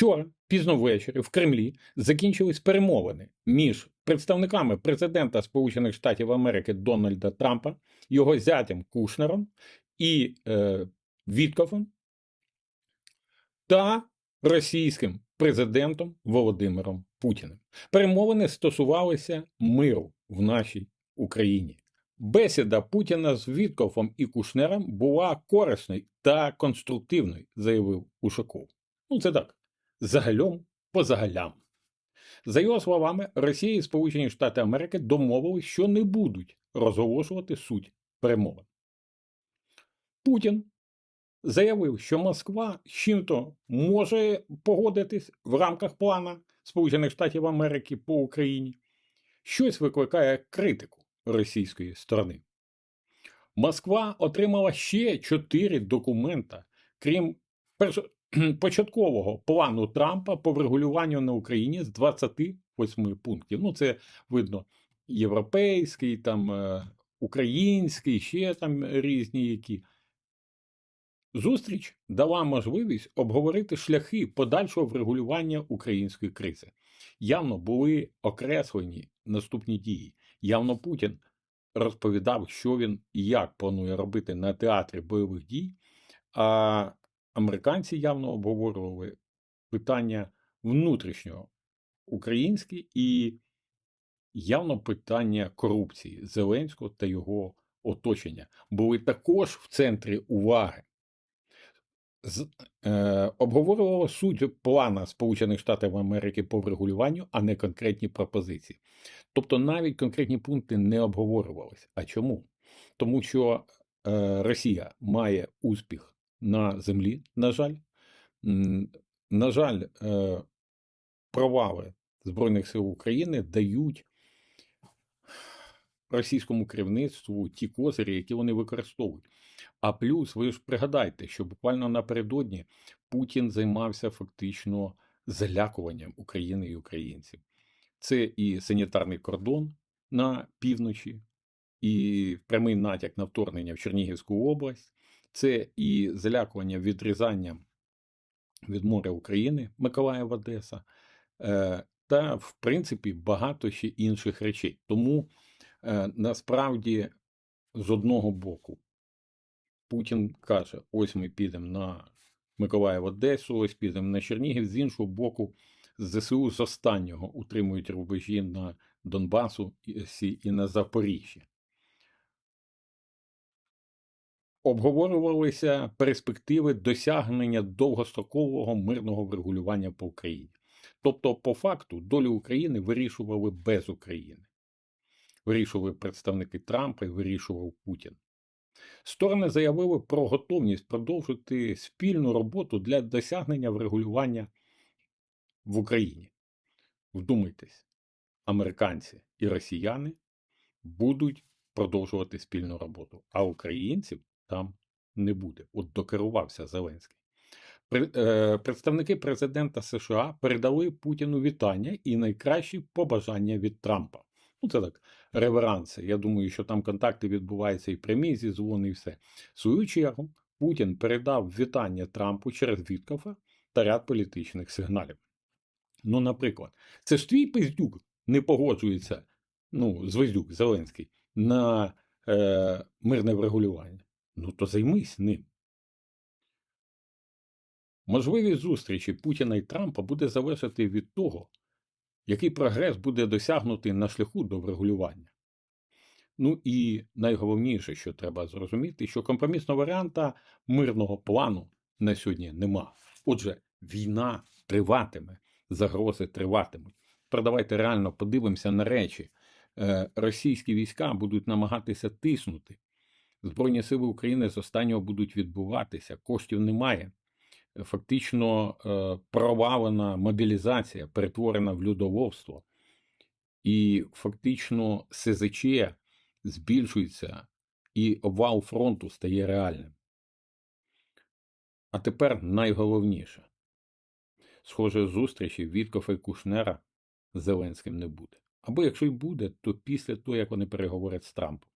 Вчора, пізно ввечері, в Кремлі закінчились перемовини між представниками президента Сполучених Штатів Америки Дональда Трампа, його зятем Кушнером і е, Віткофом та російським президентом Володимиром Путіним. Перемовини стосувалися миру в нашій Україні. Бесіда Путіна з Віткофом і Кушнером була корисною та конструктивною, заявив Ушаков. Ну, це так, загальом по загалям. За його словами, Росія і Сполучені Штати Америки домовились, що не будуть розголошувати суть перемовин. Путін заявив, що Москва чим-то може погодитись в рамках плана Сполучених Штатів Америки по Україні. Щось викликає критику російської сторони. Москва отримала ще чотири документа, крім. Початкового плану Трампа по врегулюванню на Україні з 28 пунктів. Ну, це видно європейський, там е, український, ще там різні які. Зустріч дала можливість обговорити шляхи подальшого врегулювання української кризи. Явно були окреслені наступні дії. Явно Путін розповідав, що він і як планує робити на театрі бойових дій, а американці явно обговорювали питання внутрішнього українське і явно питання корупції Зеленського та його оточення були також в центрі уваги. З, е, обговорювала суть плана Сполучених Штатів Америки по врегулюванню, а не конкретні пропозиції. Тобто навіть конкретні пункти не обговорювалися. А чому? Тому що е, Росія має успіх на землі, на жаль. На жаль, е, провали Збройних сил України дають російському керівництву ті козирі, які вони використовують. А плюс, ви ж пригадайте, що буквально напередодні Путін займався фактично залякуванням України і українців. Це і санітарний кордон на півночі, і прямий натяк на вторгнення в Чернігівську область, це і залякування відрізанням від моря України, Миколаїв Одеса, е, та, в принципі, багато ще інших речей. Тому е, насправді, з одного боку, Путін каже: ось ми підемо на Миколаїв Одесу, ось підемо на Чернігів. З іншого боку, ЗСУ з останнього утримують рубежі на Донбасу і на Запоріжжі. Обговорювалися перспективи досягнення довгострокового мирного врегулювання по Україні. Тобто, по факту, долю України вирішували без України. Вирішували представники Трампа і вирішував Путін. Сторони заявили про готовність продовжити спільну роботу для досягнення врегулювання в Україні. Вдумайтесь, американці і росіяни будуть продовжувати спільну роботу, а українців там не буде. От докерувався Зеленський. Е, Представники президента США передали Путіну вітання і найкращі побажання від Трампа. Ну, це так, реверанси. Я думаю, що там контакти відбуваються і прямі зізвони, і все. В свою чергу, Путін передав вітання Трампу через Віткофа та ряд політичних сигналів. Ну, наприклад, це ж твій пиздюк не погоджується, ну, Звездюк Зеленський, на е, мирне врегулювання. Ну, то займись ним. Можливість зустрічі Путіна і Трампа буде залежати від того, який прогрес буде досягнутий на шляху до врегулювання. Ну і найголовніше, що треба зрозуміти, що компромісного варіанта мирного плану на сьогодні нема. Отже, війна триватиме, загрози триватимуть. Тепер давайте реально подивимося на речі. Е, Російські війська будуть намагатися тиснути. Збройні сили України з останнього будуть відбуватися, коштів немає. Фактично е, провалена мобілізація, перетворена в людоловство, і фактично СЗЧ збільшується, і обвал фронту стає реальним. А тепер найголовніше. Схоже, зустрічі Віткофа і Кушнера з Зеленським не буде. Або якщо й буде, то після того, як вони переговорять з Трампом.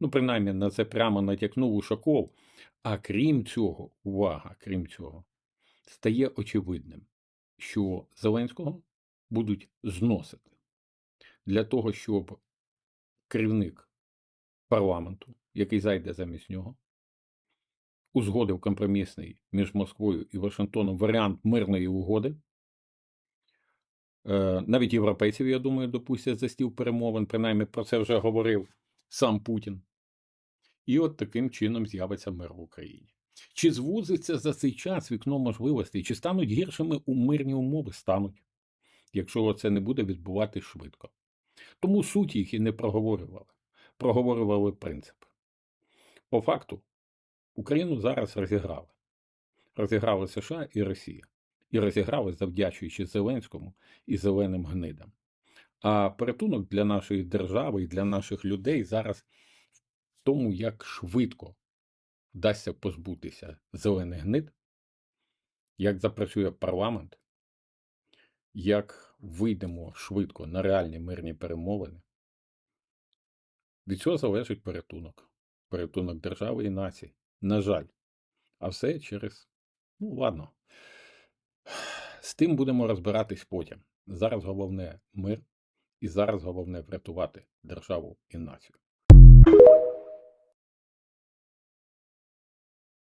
Ну, принаймні, на це прямо натякнув Ушаков. А крім цього, увага, крім цього, стає очевидним, що Зеленського будуть зносити для того, щоб керівник парламенту, який зайде замість нього, узгодив компромісний між Москвою і Вашингтоном варіант мирної угоди. Е, Навіть європейців, я думаю, допустять за стіл перемовин, принаймні про це вже говорив сам Путін. І от таким чином з'явиться мир в Україні. Чи звузиться за цей час вікно можливостей, чи стануть гіршими у мирні умови? Стануть, якщо це не буде відбуватись швидко. Тому суть їх і не проговорювали. Проговорювали принцип. По факту, Україну зараз розіграли. Розіграли США і Росія. І розіграли, завдячуючи Зеленському і зеленим гнидам. А порятунок для нашої держави і для наших людей зараз в тому, як швидко вдасться позбутися зелених гнид, як запрацює парламент, як вийдемо швидко на реальні мирні перемовини. Від цього залежить порятунок. Порятунок держави і нації. На жаль. А все через. Ну, ладно. З тим будемо розбиратись потім. Зараз головне мир, і зараз головне врятувати державу і націю.